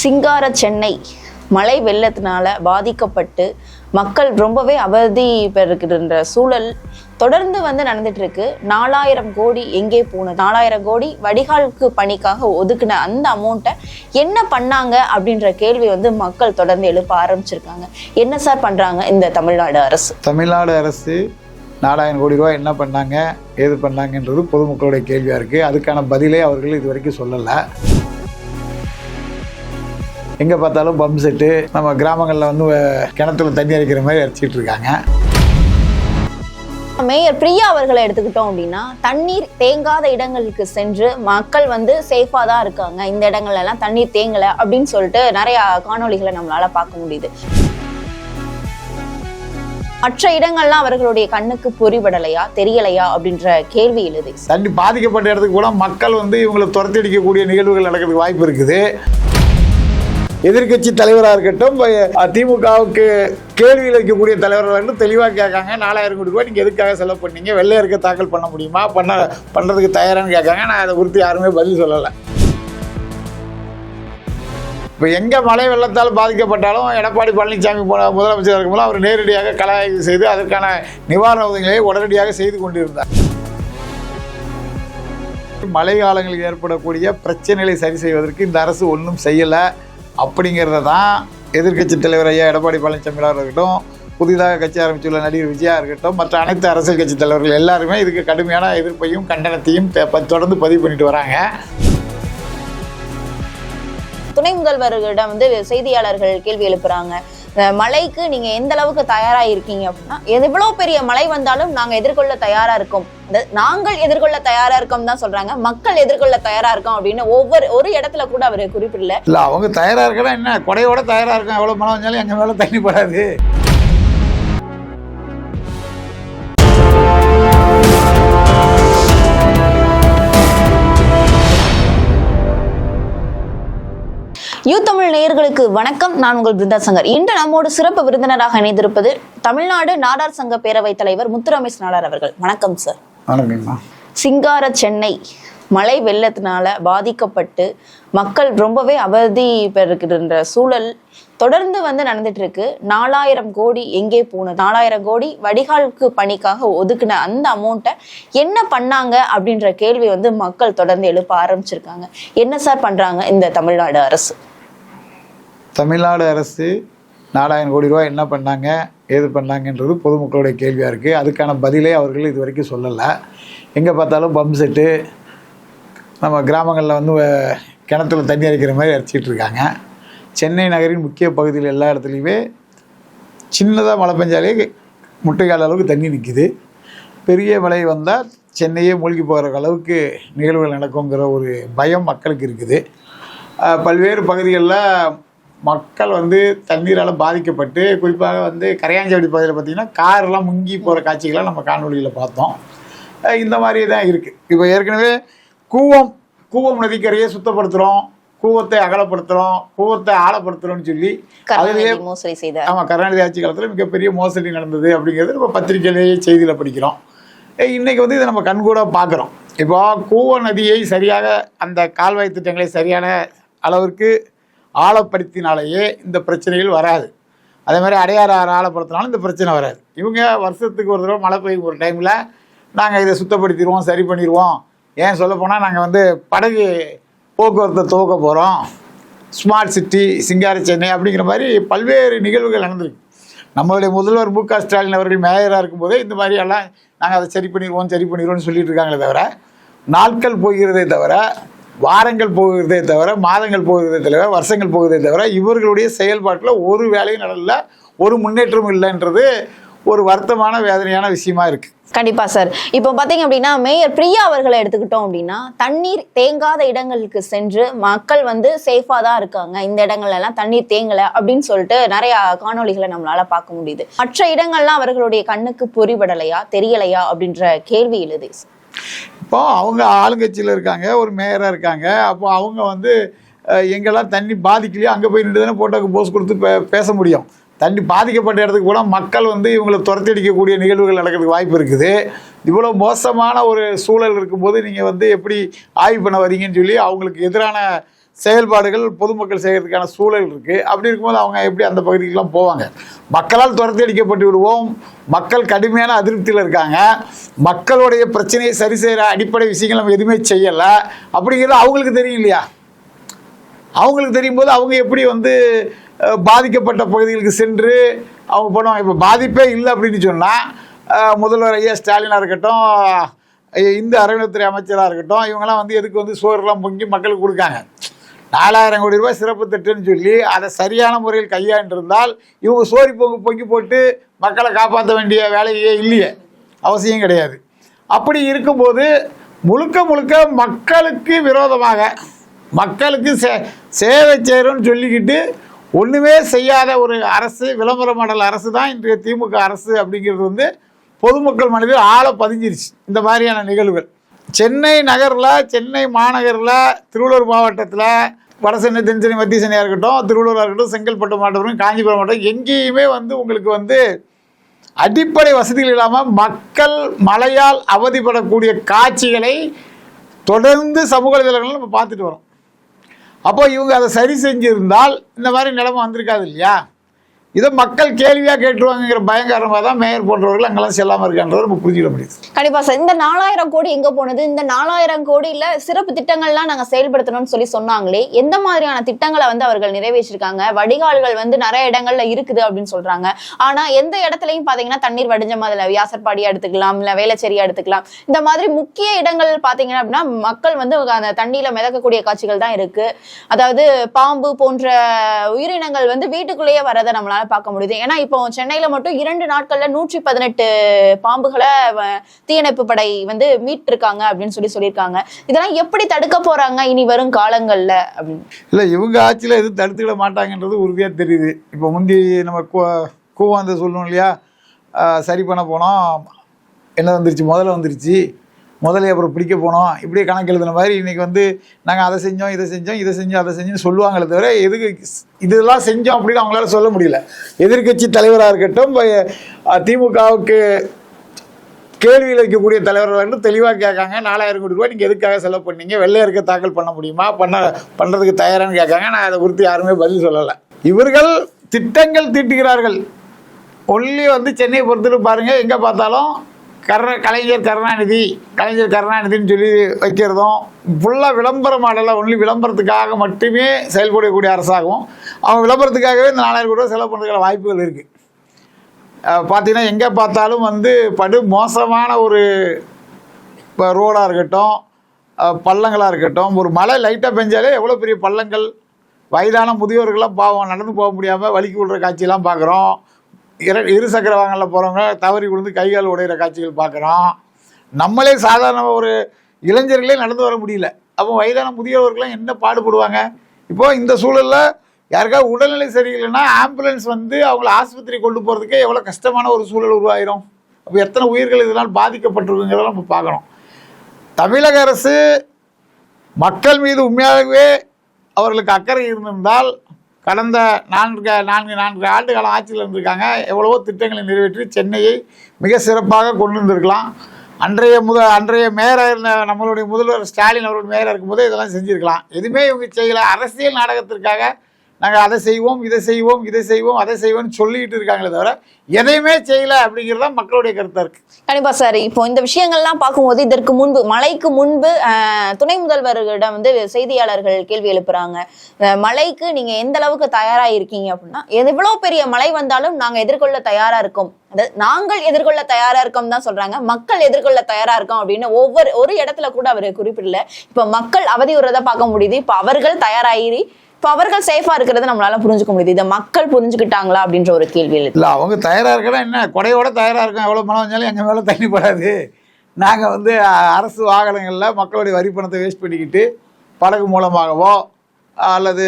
சிங்கார சென்னை. மழை வெள்ளத்தினால பாதிக்கப்பட்டு மக்கள் ரொம்பவே அவதி பெறுகின்ற சூழல் தொடர்ந்து வந்து நடந்துட்டு இருக்கு நாலாயிரம் கோடி எங்கே போனது? நாலாயிரம் கோடி வடிகாலுக்கு பணிக்காக ஒதுக்குன அந்த அமௌண்ட்டை என்ன பண்ணாங்க அப்படின்ற கேள்வி வந்து மக்கள் தொடர்ந்து எழுப்ப ஆரம்பிச்சிருக்காங்க. என்ன சார் பண்றாங்க இந்த தமிழ்நாடு அரசு? தமிழ்நாடு அரசு நாலாயிரம் கோடி ரூபாய் என்ன பண்ணாங்க ஏது பண்ணாங்கன்றது பொதுமக்களுடைய கேள்வியாக இருக்குது அதுக்கான பதிலே அவர்கள் இது வரைக்கும் சொல்லலை. எங்கே பார்த்தாலும் பம்ப் செட்டு நம்ம கிராமங்களில் வந்து கிணத்துல தண்ணி அரைக்கிற மாதிரி அரைச்சிட்டு இருக்காங்க. மேயர் பிரியா அவர்களை எடுத்துக்கிட்டோம் அப்படின்னா தண்ணீர் தேங்காத இடங்களுக்கு சென்று மக்கள் வந்து சேஃபா தான் இருக்காங்க. இந்த இடங்கள்ல எல்லாம் தண்ணீர் தேங்கல அப்படின்னு சொல்லிட்டு நிறைய காணொளிகளை நம்மளால பார்க்க முடியுது. மற்ற இடங்கள்லாம் அவர்களுடைய கண்ணுக்கு பொறிபடலையா தெரியலையா அப்படின்ற கேள்வி எழுது. தண்ணி பாதிக்கப்பட்ட இடத்துக்கு கூட மக்கள் வந்து இவங்களை துரத்தி அடிக்கக்கூடிய நிகழ்வுகள் நடக்கிறதுக்கு வாய்ப்பு இருக்குது. எதிர்க்கட்சி தலைவராக இருக்கட்டும் அஹ், திமுகவுக்கு கேள்வி வைக்கக்கூடிய தலைவர்கள் வந்து தெளிவாக கேட்காங்க நாலாயிரம் கோடி ரூபாய் நீங்கள் எதுக்காக செலவு பண்ணீங்க வெள்ளையருக்க தாக்கல் பண்ண முடியுமா பண்ண பண்ணுறதுக்கு தயாரான்னு கேட்காங்க நான் அதை குறித்து யாருமே பதில் சொல்லலை. இப்போ எங்கே மழை வெள்ளத்தால் பாதிக்கப்பட்டாலும் எடப்பாடி பழனிசாமி போன முதலமைச்சர் இருக்கும்போது அவர் நேரடியாக கலாய்வு செய்து அதற்கான நிவாரண உதவிகளை உடனடியாக செய்து கொண்டிருந்தார். மழை காலங்களில் ஏற்படக்கூடிய பிரச்சனைகளை சரி செய்வதற்கு இந்த அரசு ஒன்றும் செய்யலை. அப்படிங்கிறத தான் எதிர்க்கட்சி தலைவர் ஐயா எடப்பாடி பழனிசாமியாக இருக்கட்டும் புதிதாக கட்சி ஆரம்பித்துள்ள நடிகர் விஜயா இருக்கட்டும் மற்ற அனைத்து அரசியல் கட்சி தலைவர்கள் எல்லாருமே இதுக்கு கடுமையான எதிர்ப்பையும் கண்டனத்தையும் ப- தொடர்ந்து பதிவு பண்ணிட்டு வராங்க. துணை முதல்வர்களிடம் வந்து செய்தியாளர்கள் கேள்வி எழுப்புறாங்க. மழைக்கு நீங்க எந்த அளவுக்கு தயாரா இருக்கீங்க அப்படின்னா எவ்வளவு பெரிய மழை வந்தாலும் நாங்க எதிர்கொள்ள தயாரா இருக்கோம். இந்த நாங்கள் எதிர்கொள்ள தயாரா இருக்கோம் தான் சொல்றாங்க. மக்கள் எதிர்கொள்ள தயாரா இருக்கோம் அப்படின்னு ஒவ்வொரு ஒரு இடத்துல கூட அவர் குறிப்பிடல. இல்லை அவங்க தயாராக இருக்கனா என்ன? கொடையோட தயாராக இருக்கும் எவ்வளோ மழை வந்தாலும் எங்கள் மேலே தண்ணி படாது. யூ தமிழ் நேயர்களுக்கு வணக்கம். நான் உங்கள் பிருந்தா சங்கர். இன்று நம்மோடு சிறப்பு விருந்தினராக இணைந்திருப்பது தமிழ்நாடு நாடார் சங்க பேரவைத் தலைவர் முத்துரமேஷ் நாடார் அவர்கள். வணக்கம் சார் சிங்கார சென்னை மழை வெள்ளத்தினால பாதிக்கப்பட்டு மக்கள் ரொம்பவே அவதி பெறுகின்ற சூழல் தொடர்ந்து வந்து நடந்துட்டு இருக்கு நாலாயிரம் கோடி எங்கே போனது நாலாயிரம் கோடி வடிகாலுக்கு பணிக்காக ஒதுக்குன அந்த அமௌண்ட்டை என்ன பண்ணாங்க அப்படின்ற கேள்வி வந்து மக்கள் தொடர்ந்து எழுப்ப ஆரம்பிச்சிருக்காங்க. என்ன சார் பண்றாங்க இந்த தமிழ்நாடு அரசு? தமிழ்நாடு அரசு நாலாயிரம் கோடி ரூபாய் என்ன பண்ணாங்க ஏது பண்ணாங்கன்றது பொதுமக்களுடைய கேள்வியாக இருக்குது அதுக்கான பதிலே அவர்கள் இது வரைக்கும் சொல்லலை. எங்கே பார்த்தாலும் பம்ப் செட்டு நம்ம கிராமங்களில் வந்து கிணத்துல தண்ணி அரைக்கிற மாதிரி அரைச்சிட்டு இருக்காங்க. சென்னை நகரின் முக்கிய பகுதியில் எல்லா இடத்துலையுமே சின்னதாக மழை பெஞ்சாலே முட்டைக்கால அளவுக்கு தண்ணி நிற்கிது பெரிய மழை வந்தால் சென்னையே மூழ்கி போகிற அளவுக்கு நிகழ்வுகள் நடக்குங்கிற ஒரு பயம் மக்களுக்கு இருக்குது. பல்வேறு பகுதிகளில் மக்கள் வந்து தண்ணீரால் பாதிக்கப்பட்டு குறிப்பாக வந்து கரையாஞ்சேடி பகுதியில் பார்த்திங்கன்னா காரெல்லாம் முங்கி போகிற காட்சிகளை நம்ம காணொலியில் பார்த்தோம். இந்த மாதிரி தான் இருக்குது இப்போ ஏற்கனவே கூவம் கூவம் நதிக்கரையை சுத்தப்படுத்துகிறோம் கூவத்தை அகலப்படுத்துகிறோம் கூவத்தை ஆழப்படுத்துகிறோம்னு சொல்லி அதுலேயே மோசடி செய்த ஆமாம் கருணாநிதி ஆட்சி காலத்தில் மிகப்பெரிய மோசடி நடந்தது அப்படிங்கிறது நம்ம பத்திரிகையிலேயே செய்தியில் படிக்கிறோம். ஏய், இன்னைக்கு வந்து இதை நம்ம கண்கூட பார்க்குறோம். இப்போ கூவ நதியை சரியாக அந்த கால்வாய் திட்டங்களை சரியான அளவிற்கு ஆழப்படுத்தினாலேயே இந்த பிரச்சனைகள் வராது. அதே மாதிரி அடையாறு ஆறு ஆழப்படுத்தினாலும் இந்த பிரச்சனை வராது. இவங்க வருஷத்துக்கு ஒரு தடவை மழை பெய்யும் ஒரு டைமில் நாங்கள் இதை சுத்தப்படுத்திடுவோம் சரி பண்ணிடுவோம். ஏன் சொல்லப்போனால் நாங்கள் வந்து படகு போக்குவரத்தை துவக்க போகிறோம் ஸ்மார்ட் சிட்டி சிங்கார சென்னை அப்படிங்கிற மாதிரி பல்வேறு நிகழ்வுகள் நடந்திருக்கு. நம்மளுடைய முதல்வர் மு க. ஸ்டாலின் அவர்கள் மேயராக இருக்கும்போதே இந்த மாதிரி எல்லாம் நாங்கள் அதை சரி பண்ணிடுவோம் சரி பண்ணிடுவோம்னு சொல்லிட்டு இருக்காங்களே தவிர நாட்கள் போகிறதே தவிர வாரங்கள் போகிறதே தவிர மாதங்கள் போகிறதே தவிர வருஷங்கள் போகிறதே தவிர இவர்களுடைய செயல்பாட்டில் ஒரு வேலையும் நடல ஒரு முன்னேற்றம் இல்லைன்றது ஒரு வருத்தமான வேதனையான விஷயமா இருக்குது கண்டிப்பா சார் இப்போ பாத்தீங்க அப்படின்னா மேயர் பிரியா அவர்களை எடுத்துக்கிட்டோம் அப்படின்னா தண்ணீர் தேங்காத இடங்களுக்கு சென்று மக்கள் வந்து சேஃபா தான் இருக்காங்க. இந்த இடங்கள்ல எல்லாம் தண்ணீர் தேங்கல அப்படின்னு சொல்லிட்டு நிறைய காணொளிகளை நம்மளால பார்க்க முடியுது. மற்ற இடங்கள்லாம் அவர்களுடைய கண்ணுக்கு பொறிபடலையா தெரியலையா அப்படின்ற கேள்வி எழுது இப்போ அவங்க ஆளுங்கட்சியில் இருக்காங்க ஒரு மேயராக இருக்காங்க. அப்போ அவங்க வந்து எங்கெல்லாம் தண்ணி பாதிக்கலையோ அங்கே போய் நின்று தானே போட்டோக்கு போஸ் கொடுத்து பே பேச முடியும். தண்ணி பாதிக்கப்பட்ட இடத்துக்கு கூட மக்கள் வந்து இவங்களை துரத்தி அடிக்கக்கூடிய நிகழ்வுகள் நடக்கிறதுக்கு வாய்ப்பு இருக்குது. இவ்வளோ மோசமான ஒரு சூழல் இருக்கும்போது நீங்கள் வந்து எப்படி ஆய்வு பண்ண வரீங்கன்னு சொல்லி அவங்களுக்கு எதிரான செயல்பாடுகள் பொதுமக்கள் செய்கிறதுக்கான சூழல் இருக்குது அப்படி இருக்கும்போது அவங்க எப்படி அந்த பகுதிக்கெலாம் போவாங்க? மக்களால் துரத்தி அடிக்கப்பட்டு விடுவோம் மக்கள் கடுமையான அதிருப்தியில் இருக்காங்க. மக்களுடைய பிரச்சனையை சரி செய்கிற அடிப்படை விஷயங்கள் நம்ம எதுவுமே செய்யலை. அப்படிங்கிறது அவங்களுக்கு தெரியும் இல்லையா அவங்களுக்கு தெரியும் போது அவங்க எப்படி வந்து பாதிக்கப்பட்ட பகுதிகளுக்கு சென்று அவங்க பண்ணுவாங்க இப்போ பாதிப்பே இல்லை அப்படின்னு சொன்னால் முதல்வர் ஐயா ஸ்டாலினாக இருக்கட்டும் இந்த அறநிலைத்துறை அமைச்சராக இருக்கட்டும் இவங்கெல்லாம் வந்து எதுக்கு வந்து சோறுலாம் பொங்கி மக்களுக்கு கொடுக்காங்க. நாலாயிரம் கோடி ரூபாய் சிறப்பு திட்டம்னு சொல்லி அதை சரியான முறையில் கையாண்டிருந்தால் இவங்க சோரி பொங்கு பொங்கி போட்டு மக்களை காப்பாற்ற வேண்டிய வேலையே இல்லையே. அவசியம் கிடையாது. அப்படி இருக்கும்போது முழுக்க முழுக்க மக்களுக்கு விரோதமாக மக்களுக்கு சே சேவை செய்கிறோன்னு சொல்லிக்கிட்டு ஒன்றுமே செய்யாத ஒரு அரசு விளம்பர மண்டல அரசு தான் இன்றைய திமுக அரசு அப்படிங்கிறது வந்து பொதுமக்கள் மனதில் ஆழ பதிஞ்சிருச்சு. இந்த மாதிரியான நிகழ்வுகள். சென்னை நகரில் சென்னை மாநகரில் திருவள்ளூர் மாவட்டத்தில் வடசென்னை தென்சென்னை மத்திய சென்னையாக இருக்கட்டும் திருவள்ளூராக இருக்கட்டும் செங்கல்பட்டு மாவட்டம் காஞ்சிபுரம் மாவட்டம் எங்கேயுமே வந்து உங்களுக்கு வந்து அடிப்படை வசதிகள் இல்லாமல் மக்கள் மழையால் அவதிப்படக்கூடிய காட்சிகளை தொடர்ந்து சமூக வலைதளங்களில் நம்ம பார்த்துட்டு வரோம். அப்போ இவங்க அதை சரி செஞ்சிருந்தால் இந்த மாதிரி நிலைமை வந்திருக்காது இல்லையா? இதை மக்கள் கேள்வியாக கேட்டுருவாங்கிற பயங்கரமாக தான் மேயர் போன்றவர்கள் அங்கெல்லாம் செல்லாமல் இருக்கான்றதை நம்ம புரிஞ்சுக்க முடியுது. கண்டிப்பா சார். இந்த நாலாயிரம் கோடி எங்க போனது? இந்த நாலாயிரம் கோடியில சிறப்பு திட்டங்கள்லாம் நாங்க செயல்படுத்தணும்னு சொல்லி சொன்னாங்களே எந்த மாதிரியான திட்டங்களை வந்து அவர்கள் நிறைவேற்றிருக்காங்க? வடிகால்கள் வந்து நிறைய இடங்கள்ல இருக்குது அப்படின்னு சொல்றாங்க. ஆனா எந்த இடத்துலயும் பாத்தீங்கன்னா தண்ணீர் வடிஞ்ச மாதிரி வேயாசர்பாடியா எடுத்துக்கலாம் இல்ல வேலைச்சேரியாக எடுத்துக்கலாம். இந்த மாதிரி முக்கிய இடங்கள் பார்த்தீங்கன்னா அப்படின்னா மக்கள் வந்து அந்த தண்ணியில மிதக்கக்கூடிய காட்சிகள் தான் இருக்கு. அதாவது பாம்பு போன்ற உயிரினங்கள் வந்து வீட்டுக்குள்ளேயே வரதை நம்மளால் பார்க்க முடியுது. ஏன்னா இப்போ சென்னையில மட்டும் இரண்டு நாட்கள்ல நூற்றி பதினெட்டு பாம்புகளை வ- தீயணைப்பு படை வந்து மீட்டிருக்காங்க அப்படின்னு சொல்லி சொல்லியிருக்காங்க. இதெல்லாம் எப்படி தடுக்க போறாங்க இனி வரும் காலங்கள்ல? அப்படின்னு. இல்லை இவங்க ஆட்சியில் எதுவும் தடுத்துக்கிட மாட்டாங்கன்றது உறுதியாக தெரியுது. இப்போ முந்தி நம்ம கூ கூவாந்த சொல்லணும் இல்லையா? சரி பண்ண போனோம். என்ன வந்துருச்சு? முதல்ல வந்துருச்சு. முதல்ல அப்புறம் பிடிக்க போனோம். இப்படியே கணக்கு எழுதுன மாதிரி இன்றைக்கி வந்து நாங்கள் அதை செஞ்சோம் இதை செஞ்சோம் இதை செஞ்சோம் அதை செஞ்சோம்னு சொல்லுவாங்களே தவிர எதுக்கு இதெல்லாம் செஞ்சோம் அப்படின்னு அவங்களால சொல்ல முடியல. எதிர்க்கட்சி தலைவராக இருக்கட்டும் திமுகவுக்கு கேள்வியில் வைக்கக்கூடிய தலைவர்கள் வந்து தெளிவாக கேட்காங்க. நாலாயிரம் கோடி ரூபாய் நீங்கள் எதுக்காக செலவு பண்ணீங்க? வெள்ளை இருக்க தாக்கல் பண்ண முடியுமா? பண்ண பண்ணுறதுக்கு தயாரான்னு கேட்காங்க. நான் அதை குறித்து யாருமே பதில் சொல்லலை. இவர்கள் திட்டங்கள் தீட்டுகிறார்கள். ஒல்லி வந்து சென்னையை பொறுத்துட்டு பாருங்கள் எங்கே பார்த்தாலும் கருண கலைஞர் கருணாநிதி கலைஞர் கருணாநிதின்னு சொல்லி வைக்கிறதும் ஃபுல்லாக விளம்பர மாடலில் ஒன்லி விளம்பரத்துக்காக மட்டுமே செயல்படக்கூடிய அரசாகவும் அவங்க விளம்பரத்துக்காகவே இந்த நாலாயிரம் கோடி ரூபா செலவு பண்ணுறதுக்கான வாய்ப்புகள் இருக்குது பார்த்தீங்கன்னா எங்கே பார்த்தாலும் வந்து படு மோசமான ஒரு இப்போ ரோடாக இருக்கட்டும் பள்ளங்களாக இருக்கட்டும் ஒரு மழை லைட்டாக பெஞ்சாலே எவ்வளோ பெரிய பள்ளங்கள் வயதான முதியோர்கள்லாம் பாவம் நடந்து போக முடியாமல் வலிக்கு விடுற காட்சியெல்லாம் பார்க்குறோம் இர இரு சக்கர வாகனில் போகிறவங்க தவறி விழுந்து கை கால் உடையிற காட்சிகள் பார்க்குறோம் நம்மளே சாதாரண ஒரு இளைஞர்களே நடந்து வர முடியல. அப்போ வயதான முதியவர்கள்லாம் என்ன பாடுபடுவாங்க? இப்போது இந்த சூழலில் யாருக்காவது உடல்நிலை சரியில்லைன்னா ஆம்புலன்ஸ் வந்து அவங்கள ஆஸ்பத்திரி கொண்டு போகிறதுக்கே எவ்வளோ கஷ்டமான ஒரு சூழல் உருவாயிரும். அப்போ எத்தனை உயிர்கள் இதனால் பாதிக்கப்பட்டிருக்குங்கிறதெல்லாம் நம்ம பார்க்கணும் தமிழக அரசு மக்கள் மீது உண்மையாகவே அவர்களுக்கு அக்கறை இருந்திருந்தால் கடந்த நான்கு நான்கு நான்கு ஆண்டு காலம் ஆட்சியில் இருந்திருக்காங்க. எவ்வளவோ திட்டங்களை நிறைவேற்றி சென்னையை மிக சிறப்பாக கொண்டு வந்திருக்கலாம். அன்றைய முத அன்றைய மேயராக இருந்த நம்மளுடைய முதல்வர் ஸ்டாலின் அவர்கள் மேயராக இருக்கும்போது இதெல்லாம் செஞ்சுருக்கலாம். எதுவுமே இவங்க செய்யலை. அரசியல் நாடகத்திற்காக நாங்கள் அதை செய்வோம் இதை செய்வோம் இதை செய்வோம் அதை செய்வோம்னு சொல்லிட்டு இருக்காங்களே தவிர எதையுமே செய்யலை அப்படிங்கிறது தான் மக்களுடைய கருத்தாக இருக்குது கண்டிப்பா சார். இப்போ இந்த விஷயங்கள்லாம் பார்க்கும்போது இதற்கு முன்பு மழைக்கு முன்பு துணை முதல்வர்களிடம் வந்து செய்தியாளர்கள் கேள்வி எழுப்புறாங்க. மழைக்கு நீங்க எந்த அளவுக்கு தயாரா இருக்கீங்க அப்படின்னா எவ்வளவு பெரிய மழை வந்தாலும் நாங்க எதிர்கொள்ள தயாரா இருக்கோம். அதாவது நாங்கள் எதிர்கொள்ள தயாரா இருக்கோம் தான் சொல்றாங்க. மக்கள் எதிர்கொள்ள தயாரா இருக்கோம் அப்படின்னு ஒவ்வொரு ஒரு இடத்துல கூட அவர் குறிப்பிடல. இப்ப மக்கள் அவதியுறதை பார்க்க முடியுது. இப்ப அவர்கள் தயாராகி இப்போ அவர்கள் சேஃபா இருக்கிறத நம்மளால புரிஞ்சுக்க முடியுது. இதை மக்கள் புரிஞ்சுக்கிட்டாங்களா அப்படின்ற ஒரு கேள்வி எழுது. இல்லை அவங்க தயாராக இருக்கனா என்ன? கொடையோட தயாராக இருக்கும் எவ்வளோ மழை வந்தாலும் எங்க மேல தண்ணி படாது. நாங்கள் வந்து அரசு வாகனங்களில் மக்களுடைய வரி பணத்தை வேஸ்ட் பண்ணிக்கிட்டு படகு மூலமாகவோ அல்லது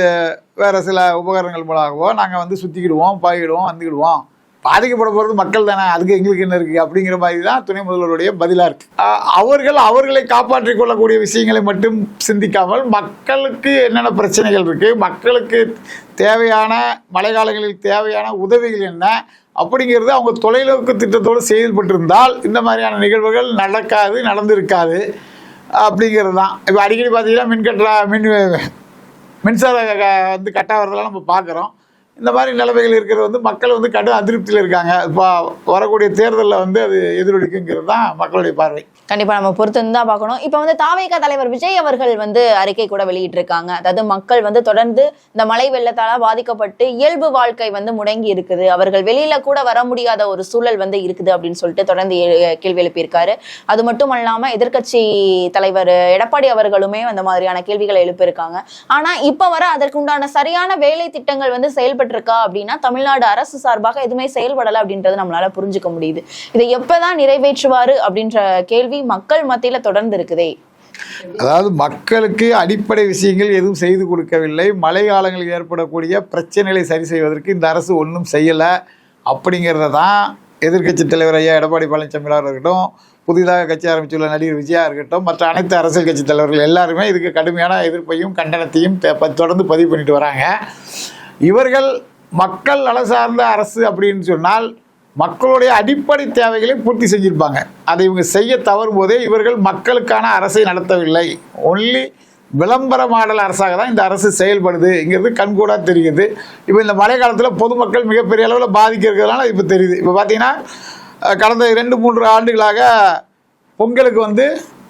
வேறு சில உபகரணங்கள் மூலமாகவோ நாங்கள் வந்து சுற்றிக்கிடுவோம் பாயிடுவோம் வந்துக்கிடுவோம் பாதிக்கப்பட போகிறது மக்கள் தானே? அதுக்கு எங்களுக்கு என்ன இருக்குது அப்படிங்கிற மாதிரி தான் துணை முதல்வருடைய பதிலாக இருக்குது அவர்கள் அவர்களை காப்பாற்றிக் கொள்ளக்கூடிய விஷயங்களை மட்டும் சிந்திக்காமல் மக்களுக்கு என்னென்ன பிரச்சனைகள் இருக்குது மக்களுக்கு தேவையான மழைக்காலங்களில் தேவையான உதவிகள் என்ன? அப்படிங்கிறது அவங்க தொலைநோக்கு திட்டத்தோடு செயல்பட்டிருந்தால் இந்த மாதிரியான நிகழ்வுகள் நடக்காது நடந்திருக்காது அப்படிங்கிறது தான் இப்போ அடிக்கடி பார்த்தீங்கன்னா மின்கட்ட மின் மின்சார வந்து கட்டாகிறதெல்லாம் நம்ம பார்க்குறோம் இந்த மாதிரி நிலைமைகள் இருக்கிறது வந்து மக்கள் வந்து கடும் அதிருப்தியில் இருக்காங்க. இப்போ வரக்கூடிய தேர்தலில் வந்து அது எதிரொலிக்குங்கிறது தான் மக்களுடைய பார்வை. கண்டிப்பாக நம்ம பொறுத்து தான் பார்க்கணும். இப்போ வந்து தாவேகா தலைவர் விஜய் அவர்கள் வந்து அறிக்கை கூட வெளியிட்டிருக்காங்க. அதாவது மக்கள் வந்து தொடர்ந்து இந்த மழை வெள்ளத்தால் பாதிக்கப்பட்டு இயல்பு வாழ்க்கை வந்து முடங்கி இருக்குது. அவர்கள் வெளியில கூட வர முடியாத ஒரு சூழல் வந்து இருக்குது அப்படின்னு சொல்லிட்டு தொடர்ந்து கேள்வி எழுப்பியிருக்காரு. அது மட்டும் இல்லாமல் எதிர்க்கட்சி தலைவர் எடப்பாடி அவர்களுமே அந்த மாதிரியான கேள்விகளை எழுப்பியிருக்காங்க. ஆனால் இப்போ வர அதற்குண்டான சரியான வேலை திட்டங்கள் வந்து செயல்பட்டிருக்கா அப்படின்னா தமிழ்நாடு அரசு சார்பாக எதுவுமே செயல்படலை அப்படின்றத நம்மளால புரிஞ்சுக்க முடியுது. இதை எப்பதான் நிறைவேற்றுவாரு அப்படின்ற கேள்வி மக்கள் மத்தியில தொடர்ந்து இருக்குதே. அதாவது மக்களுக்கு அடிப்படை விஷயங்கள் எதுவும் செய்து கொடுக்கவில்லை. மழை காலங்களில் ஏற்படக்கூடிய பிரச்சனைகளை சரி செய்வதற்கு இந்த அரசு ஒன்றும் செய்யலை. அப்படிங்கிறத தான் எதிர்க்கட்சி தலைவர் ஐயா எடப்பாடி பழனிசாமியாக இருக்கட்டும் புதிதாக கட்சி ஆரம்பித்துள்ள நடிகர் விஜயா இருக்கட்டும் மற்ற அனைத்து அரசியல் கட்சி தலைவர்கள் எல்லாருமே இதுக்கு கடுமையான எதிர்ப்பையும் கண்டனத்தையும் ப- தொடர்ந்து பதிவு பண்ணிட்டு வராங்க. இவர்கள் மக்கள் நல சார்ந்த அரசு அப்படின்னு சொன்னால் மக்களுடைய அடிப்படை தேவைகளை பூர்த்தி செஞ்சிருப்பாங்க. அதை இவங்க செய்ய தவறும் போதே இவர்கள் மக்களுக்கான அரசை நடத்தவில்லை. ஒன்லி விளம்பர மாடல் அரசாக தான் இந்த அரசு செயல்படுதுங்கிறது கண்கூடாக தெரியுது. இப்போ இந்த மழை காலத்தில் பொதுமக்கள் மிகப்பெரிய அளவில் பாதிக்க இப்போ தெரியுது. இப்போ பார்த்தீங்கன்னா கடந்த ரெண்டு மூன்று ஆண்டுகளாக பொங்கலுக்கு வந்து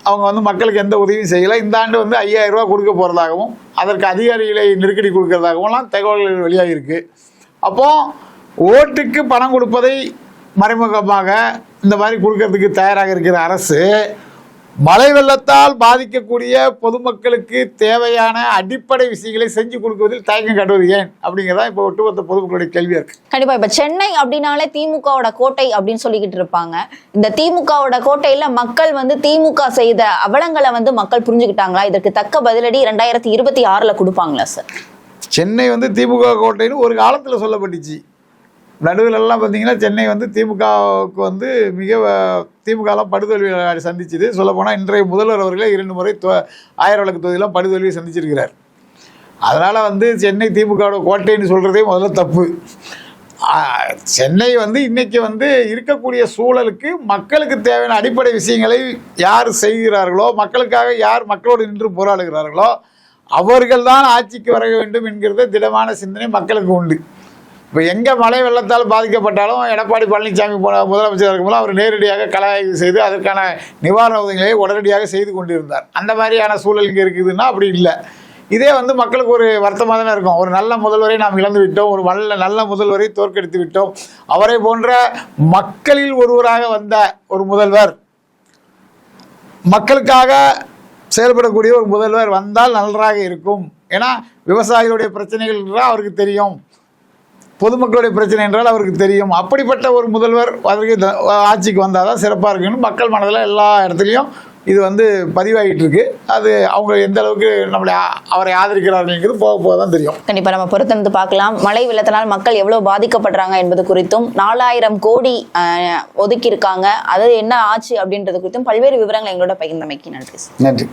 அவங்க வந்து மக்களுக்கு எந்த உதவியும் செய்யலை. இந்த ஆண்டு வந்து ஐயாயிரம் ரூபா கொடுக்க போகிறதாகவும் அதற்கு அதிகாரிகளை நெருக்கடி கொடுக்கறதாகவும்லாம் தகவல்கள் வெளியாகிருக்கு அப்போது ஓட்டுக்கு பணம் கொடுப்பதை மறைமுகமாக இந்த மாதிரி கொடுக்கறதுக்கு தயாராக இருக்கிற அரசு மழை வெள்ளத்தால் பாதிக்கக்கூடிய பொதுமக்களுக்கு தேவையான அடிப்படை விஷயங்களை செஞ்சு கொடுக்குவதில் தயக்கம் காட்டுவது ஏன்? அப்படிங்கிறதா இப்போ ஒட்டுமொத்த பொதுமக்களுடைய கேள்வியாக இருக்குது கண்டிப்பா. இப்ப சென்னை அப்படின்னாலே திமுகவோட கோட்டை அப்படின்னு சொல்லிக்கிட்டு இருப்பாங்க. இந்த திமுகவோட கோட்டையில மக்கள் வந்து திமுக செய்த அவலங்களை வந்து மக்கள் புரிஞ்சுக்கிட்டாங்களா? இதற்கு தக்க பதிலடி ரெண்டாயிரத்தி இருபத்தி ஆறுல கொடுப்பாங்களா சார்? சென்னை வந்து திமுக கோட்டைன்னு ஒரு காலத்தில் சொல்லப்பட்டுச்சு. நடுவில் எல்லாம் பார்த்தீங்கன்னா சென்னை வந்து திமுகவுக்கு வந்து மிக திமுகலாம் படுதோல்வி சந்திச்சுது. சொல்லப்போனால் இன்றைய முதல்வர் அவர்களே இரண்டு முறை தொ ஆயிரம் விளக்கு தொகுதியெல்லாம் படுதோல்வியை சந்திச்சிருக்கிறார். அதனால் வந்து சென்னை திமுகவோட கோட்டைன்னு சொல்கிறதே முதல்ல தப்பு. சென்னை வந்து இன்றைக்கி வந்து இருக்கக்கூடிய சூழலுக்கு மக்களுக்கு தேவையான அடிப்படை விஷயங்களை யார் செய்கிறார்களோ மக்களுக்காக யார் மக்களோடு நின்று போராடுகிறார்களோ அவர்கள்தான் ஆட்சிக்கு வர வேண்டும் என்கிறத திடமான சிந்தனை மக்களுக்கு உண்டு. இப்போ எங்கே மழை வெள்ளத்தால் பாதிக்கப்பட்டாலும் எடப்பாடி பழனிசாமி போன முதலமைச்சர் இருக்கும்போது அவர் நேரடியாக கலாய்வு செய்து அதற்கான நிவாரண உதவிகளை உடனடியாக செய்து கொண்டிருந்தார். அந்த மாதிரியான சூழல் இங்கே இருக்குதுன்னா அப்படி இல்லை. இதே வந்து மக்களுக்கு ஒரு வருத்தமாக தானே இருக்கும். ஒரு நல்ல முதல்வரை நாம் இழந்து விட்டோம் ஒரு நல்ல நல்ல முதல்வரை தோற்கடித்து விட்டோம். அவரை போன்ற மக்களில் ஒருவராக வந்த ஒரு முதல்வர் மக்களுக்காக செயல்படக்கூடிய ஒரு முதல்வர் வந்தால் நன்றாக இருக்கும். ஏன்னா விவசாயிகளுடைய பிரச்சனைகள் அவருக்கு தெரியும். பொதுமக்களுடைய பிரச்சனை என்றால் அவருக்கு தெரியும். அப்படிப்பட்ட ஒரு முதல்வர் அதற்கு ஆட்சிக்கு வந்தால் தான் சிறப்பாக இருக்குன்னு மக்கள் மனதில் எல்லா இடத்துலையும் இது வந்து பதிவாகிட்டு இருக்கு. அது அவங்க எந்த அளவுக்கு நம்மளை அவரை ஆதரிக்கிறார்கள்ங்கிறது போக போக தான் தெரியும். கண்டிப்பா நம்ம பொறுத்திருந்து பார்க்கலாம். மழை வெள்ளத்தினால் மக்கள் எவ்வளவு பாதிக்கப்படுறாங்க என்பது குறித்தும் நாலாயிரம் கோடி ஒதுக்கி இருக்காங்க அது என்ன ஆச்சு அப்படின்றது குறித்தும் பல்வேறு விவரங்களை எங்களோட பகிர்ந்தமைக்கு நன்றி. நன்றி.